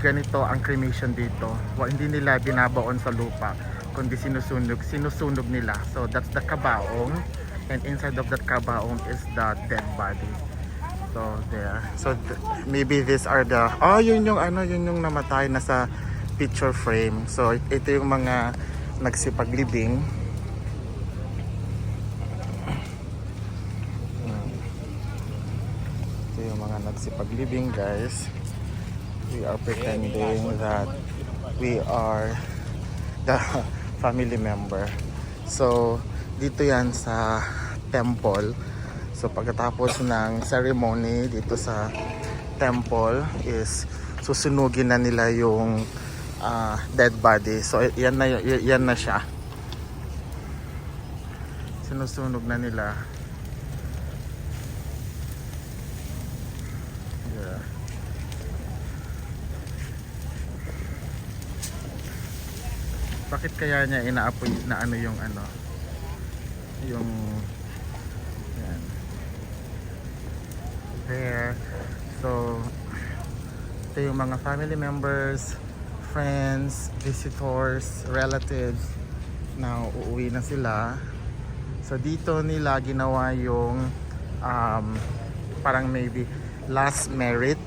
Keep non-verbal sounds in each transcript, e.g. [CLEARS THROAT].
ganito ang cremation dito. Wa, hindi nila binabaon sa lupa, kundi sinusunog, sinusunog nila. So that's the kabaong and inside of that kabaong is the dead body. So there. So th- maybe these are the Oh, yun yung ano, yun yung namatay na sa picture frame. So it- ito yung mga nagsipaglibing. Ito yung mga nagsipaglibing guys. We are pretending that we are the family member. So, dito yan sa temple. So, pagkatapos ng ceremony dito sa temple is susunugin na nila yung ah, dead body. So, yan na, yan na siya. Sinusunog na nila. Yeah. Bakit kaya niya inaapoy na ano yung ano? Yung yan. There. So ito yung mga family members, friends, visitors, relatives na uuwi na sila. So dito nila ginawa yung um, parang maybe last merit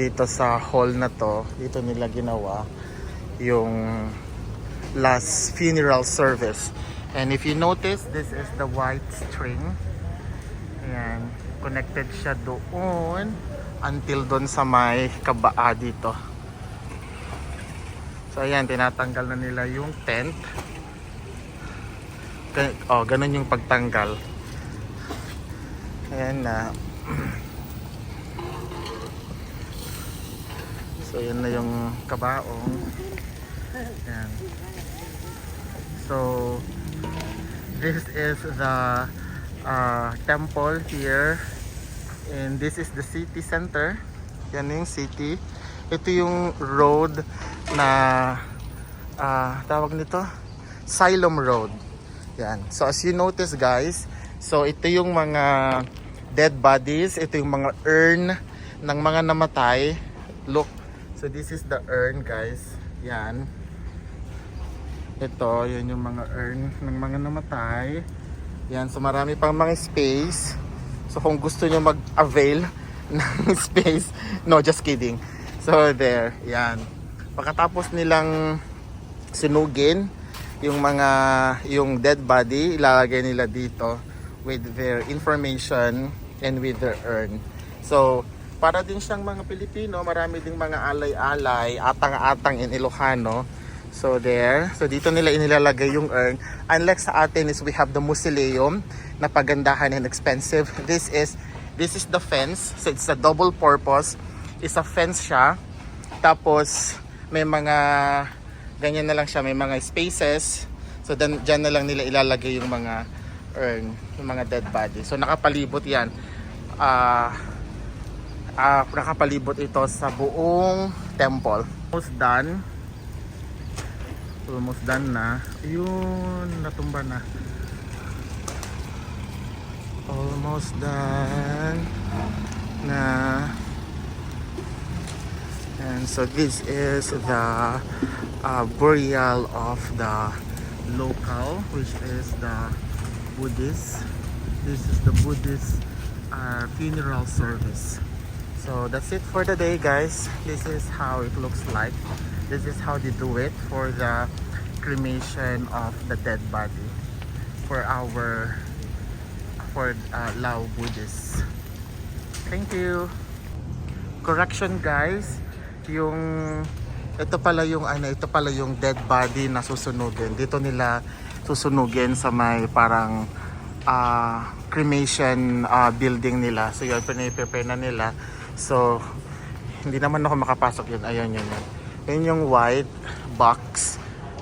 dito sa hall na to. Dito nila ginawa yung last funeral service. And if you notice, this is the white string. Ayan, connected siya doon until doon sa may kabaa dito. So ayan, tinatanggal na nila yung tent. Oh, ganun yung pagtanggal. Ayan na. [CLEARS THROAT] So yan na yung kabaong. Ayan. So this is the uh, temple here and this is the city center. Yan yung city. Ito yung road na ah, tawag nito Siloam Road. Yan. So as you notice guys, so ito yung mga dead bodies, ito yung mga urn ng mga namatay. Look. So this is the urn guys. Yan. Ito, yun yung mga urn ng mga namatay. Yan, so marami pang mga space. So kung gusto nyo mag-avail [LAUGHS] ng space, no, just kidding. So there, yan. Pagkatapos nilang sunugin yung mga yung dead body, ilalagay nila dito with their information and with their urn. So, para din siyang mga Pilipino, marami ding mga alay-alay, atang-atang in Ilocano. So there, so dito nila inilalagay yung urn. Unlike sa atin is we have the mausoleum na pagandahan and expensive. This is this is the fence. So it's a double purpose. It's a fence siya. Tapos may mga ganyan na lang siya, may mga spaces. So dan diyan na lang nila ilalagay yung mga urn, yung mga dead body. So nakapalibot 'yan. Ah ah, nakapalibot ito sa buong temple. Almost done. Almost done na. Yun, natumba na. Almost done na. And so this is the uh, burial of the local, which is the Buddhist. This is the Buddhist uh, funeral service. So that's it for the day guys. This is how it looks like. This is how they do it for the cremation of the dead body for our for uh, Lao Buddhists. Thank you. Correction guys, yung ito pala yung ano, ito pala yung dead body na susunugin. Dito nila susunugin sa may parang ah, cremation ah, building nila. So yun, prepare na nila. So, hindi naman ako makapasok yun. Ayun, yun, yun. Yun yung white box.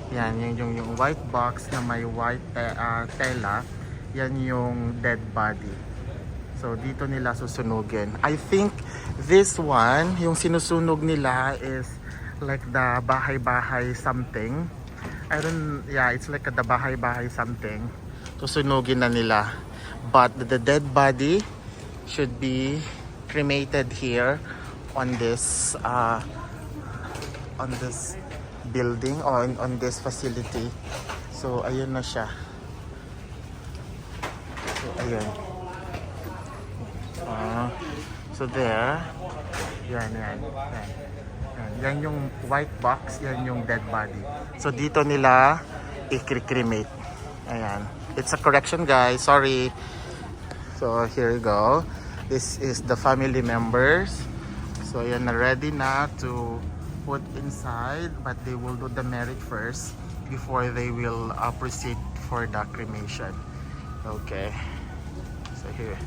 Yan, yun yung, yung white box na may white te- ah, tela. Yan yung dead body. So, dito nila susunugin. I think this one, yung sinusunog nila is like the bahay-bahay something. I don't, yeah, it's like the bahay-bahay something. Susunugin na nila. But the dead body should be cremated here on this uh, on this building or on, on this facility. So, ayun na siya. So, ayun. Ah, so there, yan, yan. Yan, yan yung white box, yan yung dead body. So dito nila i-cremate. Ayan. It's a correction guys, sorry. So here you go. This is the family members. So yan na ready na to put inside but they will do the merit first before they will uh, proceed for the cremation. Okay. So here.